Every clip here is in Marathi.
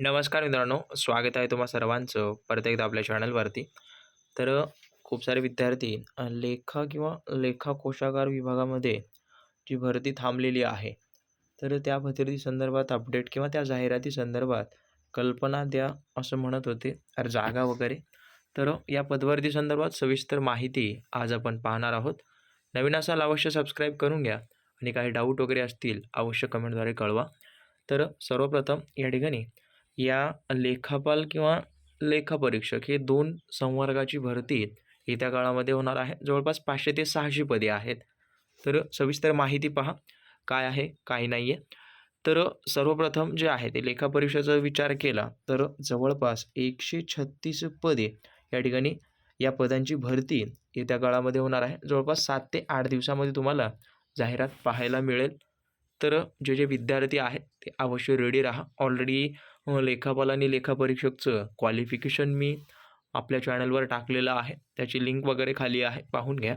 नमस्कार मित्रांनो स्वागत आहे तुम्हा सर्वांचं परत एकदा आपल्या चॅनलवरती. तर खूप सारे विद्यार्थी लेखा किंवा लेखा कोशागार विभागामध्ये जी भरती थांबलेली आहे तर त्या भरती संदर्भात अपडेट किंवा त्या जाहिराती संदर्भात कल्पना द्या असं म्हणत होते तर जागा वगैरे. तर या पदभरती संदर्भात सविस्तर माहिती आज आपण पाहणार आहोत. नवीन असाल अवश्य सबस्क्राईब करून घ्या आणि काही डाऊट वगैरे असतील अवश्य कमेंटद्वारे कळवा. तर सर्वप्रथम या ठिकाणी या लेखापाल किंवा लेखापरीक्षक हे दोन संवर्गाची भरती येत्या काळामध्ये होणार आहे. जवळपास पाचशे ते सहाशे पदे आहेत. तर सविस्तर माहिती पहा. काय आहे काय नाही आहे. तर सर्वप्रथम जे आहे ते लेखापरीक्षेचा विचार केला तर जवळपास एकशे छत्तीस पदे या ठिकाणी या पदांची भरती येत्या काळामध्ये होणार आहे. जवळपास सात ते आठ दिवसामध्ये तुम्हाला जाहिरात पाहायला मिळेल. तर जे जे विद्यार्थी आहेत ते अवश्य रेडी राहा. ऑलरेडी लेखापाल आणि लेखापरीक्षकचं क्वालिफिकेशन मी आपल्या चॅनलवर टाकलेलं आहे. त्याची लिंक वगैरे खाली आहे पाहून घ्या.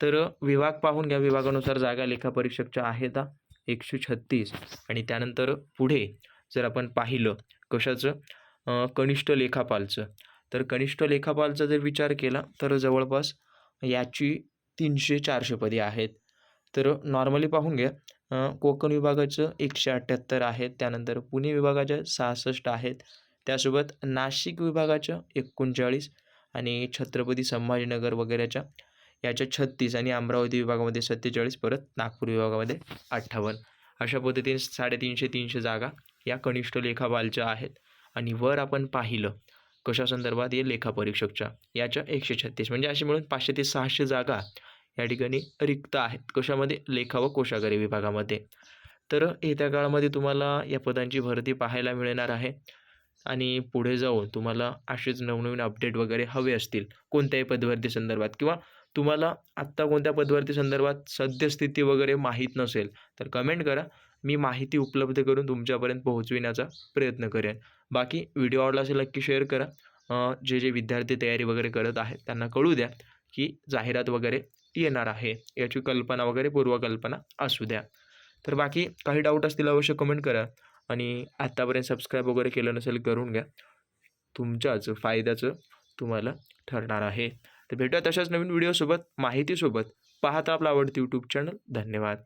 तर विभाग पाहून घ्या. विभागानुसार जागा लेखापरीक्षकच्या आहेत. एकशे छत्तीस. आणि त्यानंतर पुढे जर आपण पाहिलं कशाचं? कनिष्ठ लेखापालचं. तर कनिष्ठ लेखापालचा जर विचार केला तर जवळपास याची तीनशे चारशे पदे आहेत. तर नॉर्मली पाहून घ्या. कोकण विभागाचं एकशे अठ्ठ्याहत्तर आहेत त्यानंतर पुणे विभागाच्या सहासष्ट आहेत त्यासोबत नाशिक विभागाच्या एकोणचाळीस आणि छत्रपती संभाजीनगर वगैरेच्या याच्या छत्तीस आणि अमरावती विभागामध्ये सत्तेचाळीस परत नागपूर विभागामध्ये अठ्ठावन्न. अशा पद्धतीने साडेतीनशे तीनशे जागा या कनिष्ठ लेखापालच्या आहेत. आणि वर आपण पाहिलं कशा संदर्भात हे लेखापरीक्षकच्या याच्या एकशे छत्तीस. म्हणजे असे मिळून पाचशे ते सहाशे जागा या ठिकाणी रिक्त आहेत. कशामध्ये? लेखा व कोशागारी विभागामध्ये. तर येत्या काळामध्ये तुम्हाला या पदांची भरती पाहायला मिळणार आहे. आणि पुढे जाऊन तुम्हाला असेच नवनवीन अपडेट वगैरे हवे असतील कोणत्याही पदभरती संदर्भात किंवा तुम्हाला आत्ता कोणत्या पदभरती संदर्भात सद्यस्थिती वगैरे माहीत नसेल तर कमेंट करा. मी माहिती उपलब्ध करून तुमच्यापर्यंत पोहोचविण्याचा प्रयत्न करेन. बाकी व्हिडिओ आवडला असेल नक्की शेअर करा. जे जे विद्यार्थी तयारी वगैरे करत आहेत त्यांना कळू द्या की जाहिरात वगैरे येणार आहे. याची कल्पना वगैरे पूर्वकल्पना असू द्या. तर बाकी काही डाऊट असतील अवश्य कमेंट करा. आणि आत्तापर्यंत सबस्क्राईब वगैरे केलं नसेल करून घ्या. तुमच्याच फायद्याचं तुम्हाला ठरणार आहे. तर भेटूया तशाच नवीन व्हिडिओसोबत माहितीसोबत. पाहता आपला आवडती यूट्यूब चॅनल धन्यवाद.